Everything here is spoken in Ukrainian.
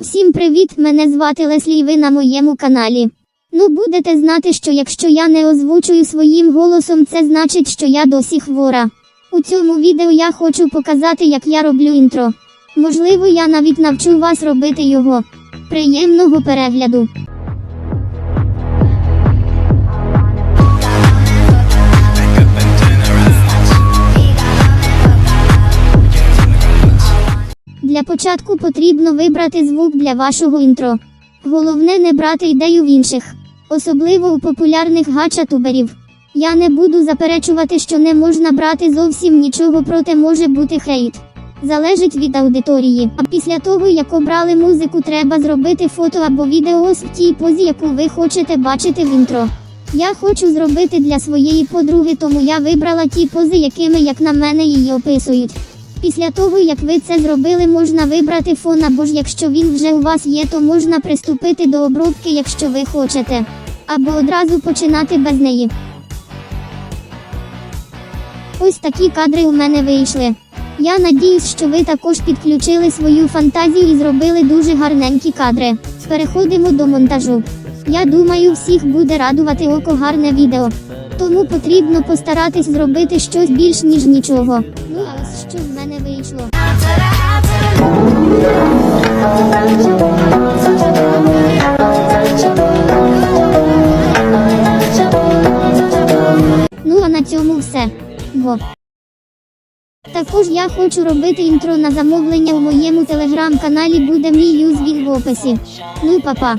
Всім привіт! Мене звати Леслі і ви на моєму каналі. Ну будете знати, що якщо я не озвучую своїм голосом, це значить, що я досі хвора. У цьому відео я хочу показати, як я роблю інтро. Можливо, я навіть навчу вас робити його. Приємного перегляду! Для початку потрібно вибрати звук для вашого інтро. Головне не брати ідею в інших, особливо у популярних гачатуберів. Я не буду заперечувати, що не можна брати зовсім нічого, проте може бути хейт. Залежить від аудиторії. А після того, як обрали музику, треба зробити фото або відео в тій позі, яку ви хочете бачити в інтро. Я хочу зробити для своєї подруги, тому я вибрала ті пози, якими, як на мене, її описують. Після того, як ви це зробили, можна вибрати фон, або ж якщо він вже у вас є, то можна приступити до обробки, якщо ви хочете. Або одразу починати без неї. Ось такі кадри у мене вийшли. Я надіюсь, що ви також підключили свою фантазію і зробили дуже гарненькі кадри. Переходимо до монтажу. Я думаю, всіх буде радувати око гарне відео. Тому потрібно постаратись зробити щось більш ніж нічого. Ну а ось що в мене вийшло. Ну а на цьому все. Го. Також я хочу робити інтро на замовлення у моєму телеграм-каналі буде мій юзвін в описі. Ну па-па.